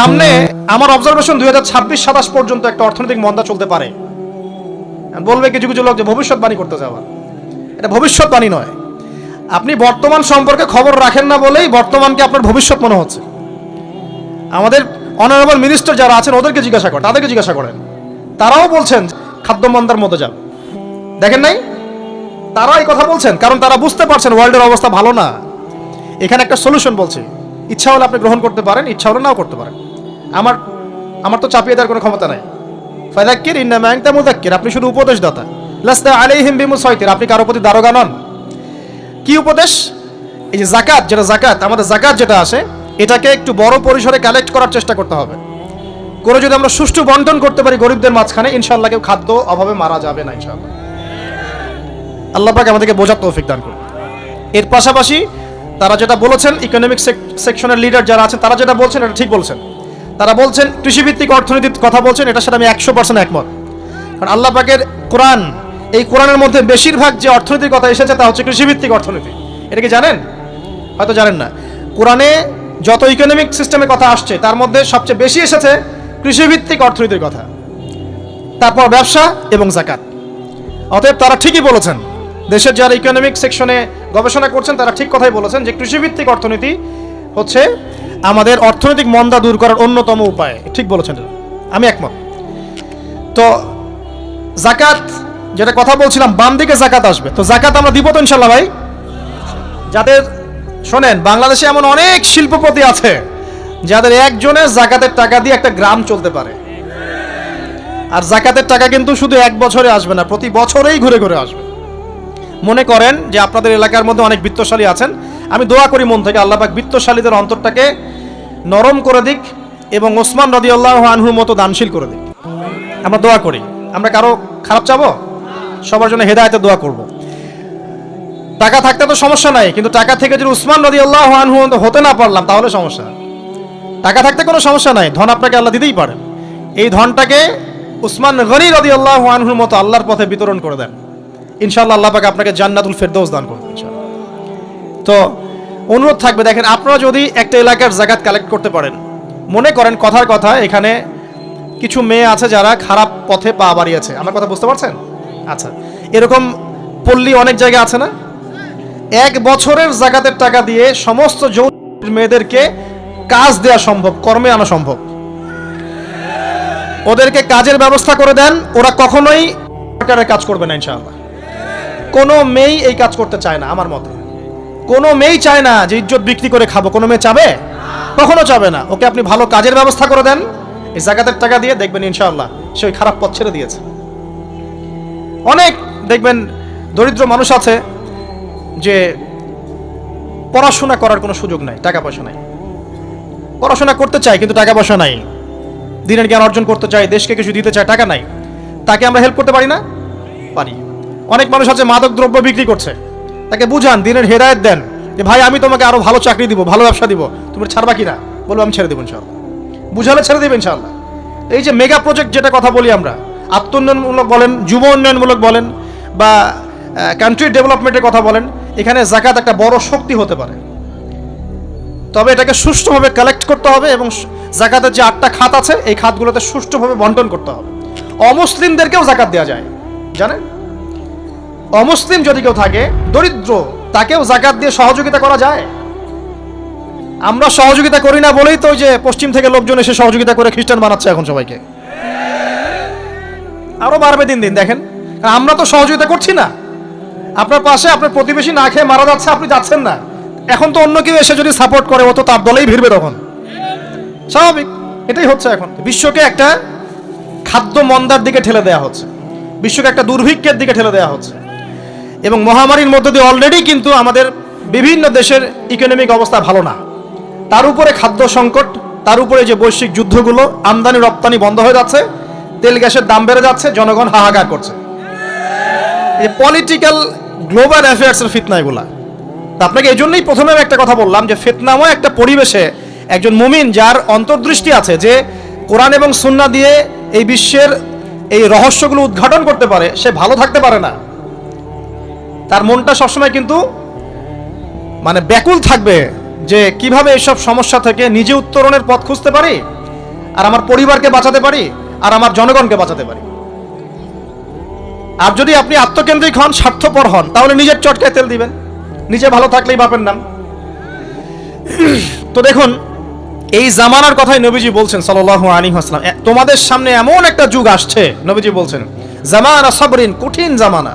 সামনে আমার অবজারভেশন দুই হাজার ছাব্বিশ সাতাশ পর্যন্ত একটা অর্থনৈতিক মন্দা চলতে পারে। বলবে কিছু কিছু লোক যে ভবিষ্যৎবাণী করতে যাওয়া। এটা ভবিষ্যৎবাণী নয়। আপনি বর্তমান সম্পর্কে খবর রাখেন না বলেই বর্তমানকে আপনার ভবিষ্যৎ মনে হচ্ছে। আমাদের অনারেবল মিনিস্টার যারা আছেন, ওদেরকে জিজ্ঞাসা করেন, তাদেরকে জিজ্ঞাসা করেন। তারাও বলছেন, খাদ্য মন্দার মধ্যে যান দেখেন নাই? তারাও এই কথা বলছেন, কারণ তারা বুঝতে পারছেন ওয়ার্ল্ডের অবস্থা ভালো না। এখানে একটা সলিউশন বলছে। ইচ্ছা হলে আপনি গ্রহণ করতে পারেন, ইচ্ছা হলে নাও করতে পারেন। আমার আমার তো চাপিয়ে দেওয়ার কোনো ক্ষমতা নাই। ফাদাক্কির ইন্না ম্যাংতা মুদাক্কির আপনি শুধু উপদেশ উপদেশদাতা। লাস্তা আলাইহিম বিমুসাইতির, আপনি কারও প্রতি দারোগা নন। কি উপদেশ? এই যে জাকাত যেটা জাকাত আমাদের জাকাত যেটা আসে, এটাকে একটু বড় পরিসরে কালেক্ট করার চেষ্টা করতে হবে। করে যদি আমরা সুষ্ঠু বন্টন করতে পারি গরিবদের মাঝখানে ইনশাল্লাহ কেউ খাদ্য অভাবে মারা যাবে না ইনশাল্লাহ আল্লাহ পাক আমাদেরকে বোঝার তৌফিক দান করুন। এর পাশাপাশি তারা যেটা বলেছেন ইকোনমিক সেকশনের লিডার যারা আছেন, তারা যেটা বলছেন, এটা ঠিক বলছেন। তারা বলছেন, কৃষিভিত্তিক অর্থনীতির কথা বলছেন, এটার সাথে আমি একশো পার্সেন্ট একমত। কারণ আল্লাহ পাকের কোরআন, এই কোরআনের মধ্যে বেশিরভাগ যে অর্থনীতির কথা এসেছে তা হচ্ছে কৃষিভিত্তিক অর্থনীতি। এটা কি জানেন? হয়তো জানেন না। কোরআনে যত ইকোনমিক সিস্টেমের কথা আসছে, তার মধ্যে সবচেয়ে বেশি এসেছে কৃষিভিত্তিক অর্থনীতির কথা। তারপর ব্যবসা এবং জাকাত। অতএব তারা ঠিকই বলেছেন, দেশের যারা ইকোনমিক সেকশনে গবেষণা করছেন, তারা ঠিক কথাই বলেছেন যে কৃষিভিত্তিক অর্থনীতি হচ্ছে আমাদের অর্থনৈতিক মন্দা দূর করার অন্যতম উপায়। ঠিক বলেছেন আমি একমত। তো জাকাত, যেটা কথা বলছিলাম, বাম দিকে জাকাত আসবে। তো জাকাত আমরা দিব তো ইনশাল্লাহ ভাই? যাদের, শোনেন, বাংলাদেশে এমন অনেক শিল্পপতি আছে, যাদের একজনের জাকাতের টাকা দিয়ে একটা গ্রাম চলতে পারে। আর জাকাতের টাকা কিন্তু শুধু এক বছরে আসবে না, প্রতি বছরেই ঘুরে ঘুরে আসবে। মনে করেন যে আপনাদের এলাকার মধ্যে অনেক বিত্তশালী আছেন। আমি দোয়া করি মন থেকে, আল্লাহ পাক বিত্তশালীদের অন্তরটাকে নরম করে দিক এবং ওসমান রদি আল্লাহ আনহুর মতো দানশীল করে দিক। আমরা দোয়া করি। আমরা কারও খারাপ চাবো? সবার জন্য হেদায়তের দোয়া করব। টাকা থাকতে তো সমস্যা নাই, কিন্তু টাকা থেকে যদি উসমান রদি আল্লাহ আনহু হতে না পারলাম, তাহলে সমস্যা। টাকা থাকতে কোনো সমস্যা নাই, ধন আপনাকে আল্লাহ দিতেই পারেন। এই ধনটাকে উসমান গনি রদি আল্লাহ আনহুর মতো আল্লাহর পথে বিতরণ করে দেন। ইনশাআল্লাহ আল্লাহ পাকে আপনাকে জান্নাতুল ফেরদৌস দান করবেন তো অনুরোধ থাকবে, দেখেন, আপনারা যদি একটা এলাকার জাকাত কালেক্ট করতে পারেন, মনে করেন কথার কথা, এখানে কিছু মেয়ে আছে যারা খারাপ পথে পা বাড়িয়েছে। আমার কথা বুঝতে পারছেন? আচ্ছা এরকম পল্লী অনেক জায়গা আছে না? এক বছরের জাকাতের টাকা দিয়ে সমস্ত যৌন মেয়েদেরকে কাজ দেওয়া সম্ভব, কর্মে আনা সম্ভব। ওদেরকে কাজের ব্যবস্থা করে দেন, ওরা কখনোই সরকারের কাজ করবে না, ইনশাআল্লাহ। কোনো মেয়েই এই কাজ করতে চায় না, আমার মতে। কোনো মেয়েই চায় না যে ইজ্জত বিক্রি করে খাব। কোনো মেয়ে চাবে? কখনো চাবে না। ওকে আপনি ভালো কাজের ব্যবস্থা করে দেন। এই জাকাতের টাকা দিয়ে দেখবেন ইনশাআল্লাহ সে ওই খারাপ পথ ছেড়ে দিয়েছে। অনেক দেখবেন দরিদ্র মানুষ আছে যে পড়াশোনা করার কোনো সুযোগ নাই, টাকা পয়সা নাই। পড়াশোনা করতে চায় কিন্তু টাকা পয়সা নাই। দিনের জ্ঞান অর্জন করতে চায়, দেশকে কিছু দিতে চায়, টাকা নাই। তাকে আমরা হেল্প করতে পারি না? পারি। অনেক মানুষ আছে মাদক দ্রব্য বিক্রি করছে। তাকে বুঝান, দিনের হেদায়ত দেন যে, ভাই, আমি তোমাকে আরও ভালো চাকরি দিব, ভালো ব্যবসা দিব। তুমি ছাড়বা কিনা? বলব, আমি ছেড়ে দেবো ইনশাল্লাহ বুঝালে ছেড়ে দেবে ইনশাল্লাহ এই যে মেগা প্রজেক্ট যেটা কথা বলি আমরা, আত্মোন্নয়নমূলক বলেন, যুব উন্নয়নমূলক বলেন, বা কান্ট্রি ডেভেলপমেন্টের কথা বলেন, এখানে জাকাত একটা বড় শক্তি হতে পারে। তবে এটাকে সুষ্ঠুভাবে কালেক্ট করতে হবে এবং জাকাতের যে আটটা খাত আছে, এই খাতগুলোতে সুষ্ঠুভাবে বন্টন করতে হবে। অমুসলিমদেরকেও জাকাত দেওয়া যায়। জানেন? অমুসলিম যদি কেউ থাকে, দরিদ্র, তাকেও জাকাত দিয়ে সহযোগিতা করা যায়? আমরা সহযোগিতা করি না বলেই তো যে পশ্চিম থেকে লোকজন এসে সহযোগিতা করে খ্রিস্টান বানাচ্ছে এখন সবাইকে। আরও বাড়বে দিন দিন, দেখেন। আমরা তো সহযোগিতা করছি না। আপনার পাশে আপনার প্রতিবেশী না খেয়ে মারা যাচ্ছে, আপনি যাচ্ছেন না। এখন তো অন্য কেউ এসে যদি সাপোর্ট করে ও তো তার দলেই ভিড়বে তখন। স্বাভাবিক, এটাই হচ্ছে এখন। বিশ্বকে একটা খাদ্য মন্দার দিকে ঠেলে দেওয়া হচ্ছে। বিশ্বকে একটা দুর্ভিক্ষের দিকে ঠেলে দেওয়া হচ্ছে। এবং মহামারীর মধ্য দিয়ে অলরেডি কিন্তু আমাদের বিভিন্ন দেশের ইকোনমিক অবস্থা ভালো না। তার উপরে খাদ্য সংকট, তার উপরে যে বৈশ্বিক যুদ্ধগুলো, আমদানি, রপ্তানি বন্ধ হয়ে যাচ্ছে, তেল, গ্যাসের দাম বেড়ে যাচ্ছে, জনগণ হাহাকার করছে। এই পলিটিক্যাল গ্লোবাল অ্যাফেয়ার্সের ফিতনা এগুলা। তা আপনাকে এই জন্যই প্রথমে একটা কথা বললাম যে ফিতনাময় একটা পরিবেশে একজন মুমিন যার অন্তর্দৃষ্টি আছে যে কোরআন এবং সুন্না দিয়ে এই বিশ্বের এই রহস্যগুলো উদ্ঘাটন করতে পারে, সে ভালো থাকতে পারে না। তার মনটা সবসময় কিন্তু মানে ব্যাকুল থাকবে যে কীভাবে এইসব সমস্যা থেকে নিজে উত্তরণের পথ খুঁজতে পারি, আর আমার পরিবারকে বাঁচাতে পারি, আর আমার জনগণকে বাঁচাতে পারি। আর যদি আপনি আত্মকেন্দ্রিক হন, স্বার্থপর হন, তাহলে নিজের চটকায় তেল দিবেন। নিজে ভালো থাকলেই বাপের নাম। তো দেখুন, এই জামানার কথাই নবীজি বলছেন সাল্লাহ আলী হাসলাম তোমাদের সামনে এমন একটা যুগ আসছে, নবীজি বলছেন, জামানা সবরিন, কঠিন জামানা।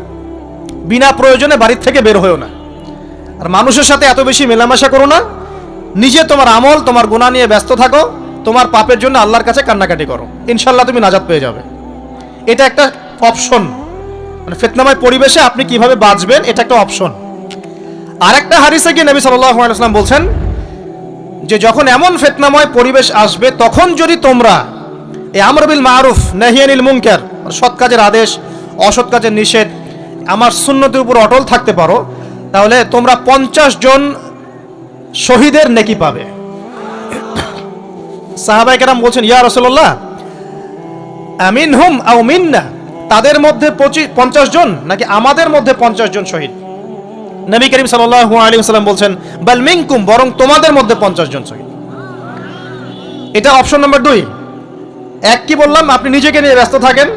বিনা প্রয়োজনে বাড়ির থেকে বের হয়েও না। আর মানুষের সাথে এত বেশি মেলামেশা করো না। নিজে তোমার আমল, তোমার গুণা নিয়ে ব্যস্ত থাকো। তোমার পাপের জন্য আল্লাহর কাছে কান্নাকাটি করো। ইনশাল্লাহ তুমি নাজাদ পেয়ে যাবে। এটা একটা অপশন। মানে ফেতনাময় পরিবেশে আপনি কীভাবে বাঁচবেন, এটা একটা অপশন। আর একটা হারিসে গিয়ে নবী সাল্লাম বলছেন যে, যখন এমন ফেতনাময় পরিবেশ আসবে, তখন যদি তোমরা এই আমরবিল মারুফ, নাহিয়ানিল মুনকার, সৎ কাজের আদেশ, অসৎ কাজের নিষেধ আমার সুন্নতির উপর অটল থাকতে পারো, তাহলে তোমরা পঞ্চাশ জন শহীদের নেকি পাবে। সাহাবাই কেরাম বলছেন, ইয়া রসল্লাহ আমিন হুম আও মিন্না, তাদের মধ্যে পঁচিশ পঞ্চাশ জন নাকি আমাদের মধ্যে পঞ্চাশ জন শহীদ? নবী করিম সাল্লাল্লাহু আলাইহি ওয়াসাল্লাম বলছেন, বাল মিনকুম, বরং তোমাদের মধ্যে পঞ্চাশ জন শহীদ। এটা অপশন নাম্বার দুই। এক কি বললাম, আপনি নিজেকে নিয়ে ব্যস্ত থাকেন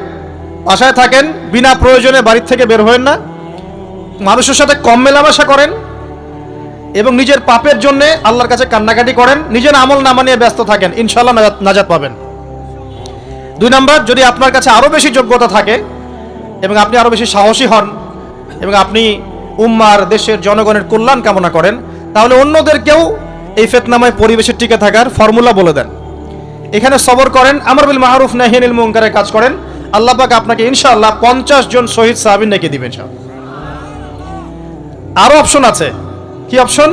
বাসায় থাকেন, বিনা প্রয়োজনে বাড়ির থেকে বের হবেন না। মানুষের সাথে কম মেলামেশা করেন এবং নিজের পাপের জন্য আল্লাহর কাছে কান্নাকাটি করেন, নিজের আমল নামা নিয়ে ব্যস্ত থাকেন ইনশাল্লাহ নাজাত পাবেন। দুই নম্বর, যদি আপনার কাছে আরও বেশি যোগ্যতা থাকে এবং আপনি আরও বেশি সাহসী হন এবং আপনি উম্মার, দেশের জনগণের কল্যাণ কামনা করেন, তাহলে অন্যদেরকেও এই ফেতনাময় পরিবেশে টিকে থাকার ফর্মুলা বলে দেন। এখানে সবর করেন, আমর বিল মাহরুফ নাহিয়ানিল মুনকারের কাজ করেন আল্লাহ পাক আপনাকে ইনশাআল্লাহ পঞ্চাশ জন শহীদ সাহাবিন নেকে দিবেন সব আরও অপশন আছে। কি অপশন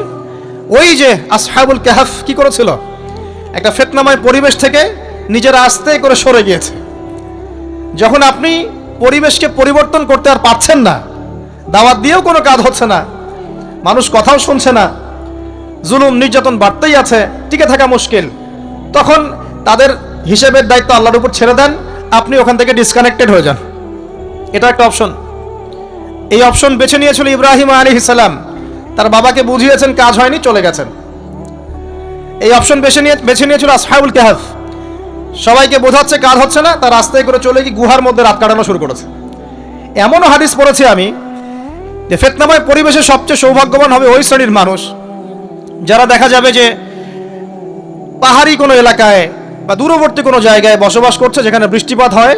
ওই যে আসহাবুল কাহাফ কি করেছিল? একটা ফেতনাময় পরিবেশ থেকে নিজেরা আস্তে করে সরে গিয়েছে। যখন আপনি পরিবেশকে পরিবর্তন করতে আর পারছেন না, দাওয়াত দিয়েও কোনো কাজ হচ্ছে না, মানুষ কথাও শুনছে না, জুলুম, নির্যাতন বাড়তেই আছে, টিকে থাকা মুশকিল, তখন তাদের হিসেবের দায়িত্ব আল্লাহর উপর ছেড়ে দেন আপনি ওখান থেকে ডিসকানেক্টেড হয়ে যান। এটা একটা অপশন এই অপশন বেছে নিয়েছিল ইব্রাহিম আলী ইসালাম তার বাবাকে বুঝিয়েছেন, কাজ হয়নি, চলে গেছেন। এই অপশন বেছে নিয়ে বেছে নিয়েছিল আসহাবুল কাহাফ। সবাইকে বোঝাচ্ছে, কাজ হচ্ছে না তার রাস্তায় করে চলে গিয়ে গুহার মধ্যে রাত কাটানো শুরু করেছে। এমনও হাদিস পড়েছি আমি যে ফেতনাময় পরিবেশে সবচেয়ে সৌভাগ্যবান হবে ওই শ্রেণির মানুষ, যারা দেখা যাবে যে পাহাড়ি কোনো এলাকায় বা দূরবর্তী কোনো জায়গায় বসবাস করছে, যেখানে বৃষ্টিপাত হয়,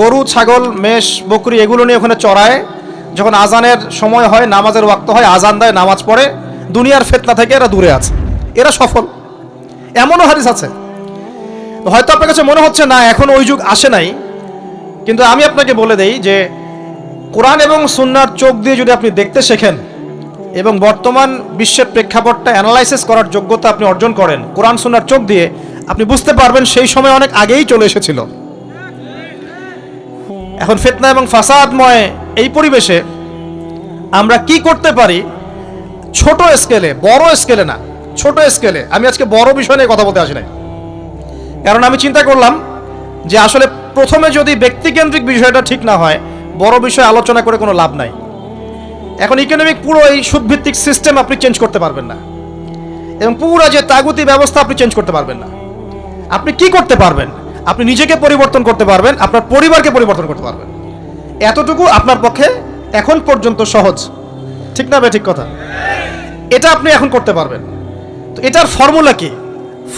গরু, ছাগল, মেষ, বকরি এগুলো নিয়ে ওখানে চড়ায়। যখন আজানের সময় হয়, নামাজের ওয়াক্ত হয়, আজান দেয়, নামাজ পড়ে, দুনিয়ার ফেতনা থেকে এরা দূরে আছে। এরা সফল। এমনও হাদিস আছে। হয়তো আপনার কাছে মনে হচ্ছে, না, এখন ওই যুগ আসে নাই। কিন্তু আমি আপনাকে বলে দেই যে, কোরআন এবং সুন্নার চোখ দিয়ে যদি আপনি দেখতে শেখেন এবং বর্তমান বিশ্বের প্রেক্ষাপটটা অ্যানালাইসিস করার যোগ্যতা আপনি অর্জন করেন, কোরআন সুন্নার চোখ দিয়ে আপনি বুঝতে পারবেন সেই সময় অনেক আগেই চলে এসেছিল। এখন ফেতনা এবং ফাসাদময় এই পরিবেশে আমরা কি করতে পারি? ছোট স্কেলে, বড় স্কেলে না, ছোট স্কেলে। আমি আজকে বড় বিষয় নিয়ে কথা বলতে আসি নাই। কারণ আমি চিন্তা করলাম যে আসলে প্রথমে যদি ব্যক্তিকেন্দ্রিক বিষয়টা ঠিক না হয়, বড় বিষয় আলোচনা করে কোনো লাভ নাই। এখন ইকোনমিক পুরো এই সুদভিত্তিক সিস্টেম আপনি চেঞ্জ করতে পারবেন না। এবং পুরো যে তাগুতি ব্যবস্থা আপনি চেঞ্জ করতে পারবেন না। আপনি কি করতে পারবেন? আপনি নিজেকে পরিবর্তন করতে পারবেন, আপনার পরিবারকে পরিবর্তন করতে পারবেন। এতটুকু আপনার পক্ষে এখন পর্যন্ত সহজ। ঠিক না ঠিক কথা? এটা আপনি এখন করতে পারবেন। তো এটার ফর্মুলা কি?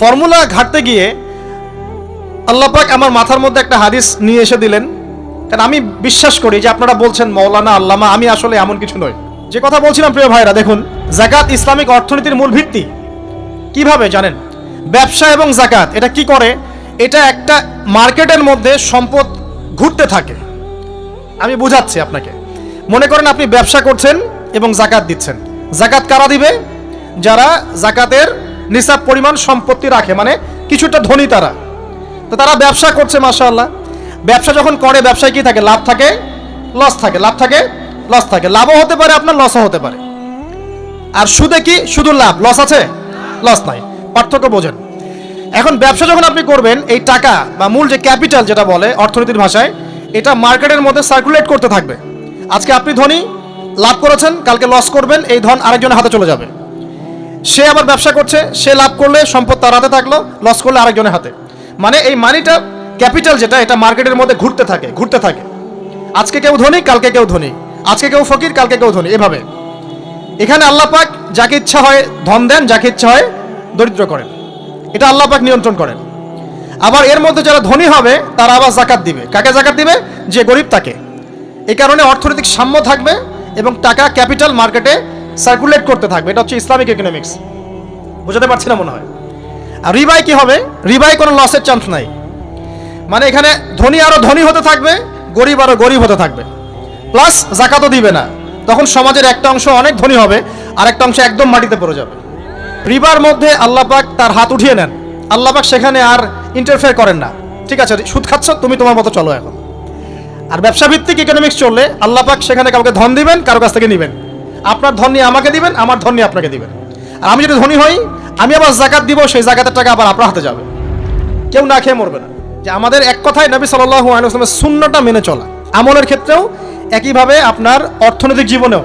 ফর্মুলা ঘাটতে গিয়ে আল্লাহ পাক আমার মাথার মধ্যে একটা হাদিস নিয়ে এসে দিলেন। কারণ আমি বিশ্বাস করি যে আপনারা বলছেন মৌলানা আল্লামা, আমি আসলে এমন কিছু নই। যে কথা বলছিলাম প্রিয় ভাইরা দেখুন, জাকাত ইসলামিক অর্থনীতির মূল ভিত্তি। কীভাবে জানেন? ব্যবসা এবং জাকাত এটা কি করে? এটা একটা মার্কেটের মধ্যে সম্পদ ঘুরতে থাকে। আমি বুঝাচ্ছি আপনাকে। মনে করেন আপনি ব্যবসা করছেন এবং জাকাত দিচ্ছেন। জাকাত কারা দিবে? যারা জাকাতের নিসাব পরিমাণ সম্পত্তি রাখে মানে কিছুটা ধনী তারা। তো তারা ব্যবসা করছে, মাশাআল্লাহ। ব্যবসা যখন করে, ব্যবসায় কি থাকে? লাভ থাকে, লস থাকে। লাভ থাকে, লস থাকে। লাভও হতে পারে, আপনার লসও হতে পারে। আর সুদে কি? শুধু লাভ। লস আছে? লস নাই। পার্থক্য বোঝেন। এখন ব্যবসা যখন আপনি করবেন, এই টাকা বা মূল যে ক্যাপিটাল যেটা বলে অর্থনীতির ভাষায়, এটা মার্কেটের মধ্যে সার্কুলেট করতে থাকবে। আজকে আপনি ধনী, লাভ করেছেন, কালকে লস করবেন, এই ধন আরেকজনের হাতে চলে যাবে। সে আবার ব্যবসা করছে, সে লাভ করলে সম্পদ তার হাতে থাকল লস করলে আরেকজনের হাতে। মানে এই মানিটা ক্যাপিটাল যেটা, এটা মার্কেটের মধ্যে ঘুরতে থাকে ঘুরতে থাকে। আজকে কেউ ধনী, কালকে কেউ ধনী। আজকে কেউ ফকির, কালকে কেউ ধনী, এভাবে। এখানে আল্লাহ পাক যাকে ইচ্ছা হয় ধন দেন, যাকে ইচ্ছা হয় দরিদ্র করেন। এটা আল্লাহ পাক নিয়ন্ত্রণ করেন। আবার এর মধ্যে যারা ধনী হবে, তারা আবার জাকাত দিবে। কাকে জাকাত দিবে? যে গরিব তাকে। এই কারণে অর্থনৈতিক সাম্য থাকবে এবং টাকা ক্যাপিটাল মার্কেটে সার্কুলেট করতে থাকবে। এটা হচ্ছে ইসলামিক ইকোনমিক্স বোঝাতে পারছি না মনে হয়। আর রিবাই কি হবে? রিবাই কোনো লসের চান্স নাই। মানে এখানে ধনী আরও ধনী হতে থাকবে, গরিব আরও গরিব হতে থাকবে। প্লাস জাকাতও দিবে না। তখন সমাজের একটা অংশ অনেক ধনী হবে আর একটা অংশ একদম মাটিতে পড়ে যাবে। রিবার মধ্যে আল্লাহ পাক তার হাত উঠিয়ে নেন। আল্লাহ পাক সেখানে আর ইন্টারফেয়ার করেন না। ঠিক আছে, সুদ খাচ্ছ, তুমি তোমার মতো চলো এখন। আর ব্যবসা ভিত্তিক ইকোনমিক্স চললে আল্লাহ পাক সেখানে কাউকে ধন দিবেন, কারও কাছ থেকে নেবেন। আপনার ধন নিয়ে আমাকে দিবেন, আমার ধন নিয়ে আপনাকে দিবেন। আর আমি যদি ধনী হই, আমি আবার জাকাত দিব, সেই জাকাতের টাকা আবার আপনার হাতে যাবে। কেউ না খেয়ে মরবে না। যে আমাদের এক কথায় নবী সাল্লাল্লাহু আলাইহি ওয়াসাল্লামের শূন্যটা মেনে চলা। আমলের ক্ষেত্রেও একইভাবে আপনার অর্থনৈতিক জীবনেও।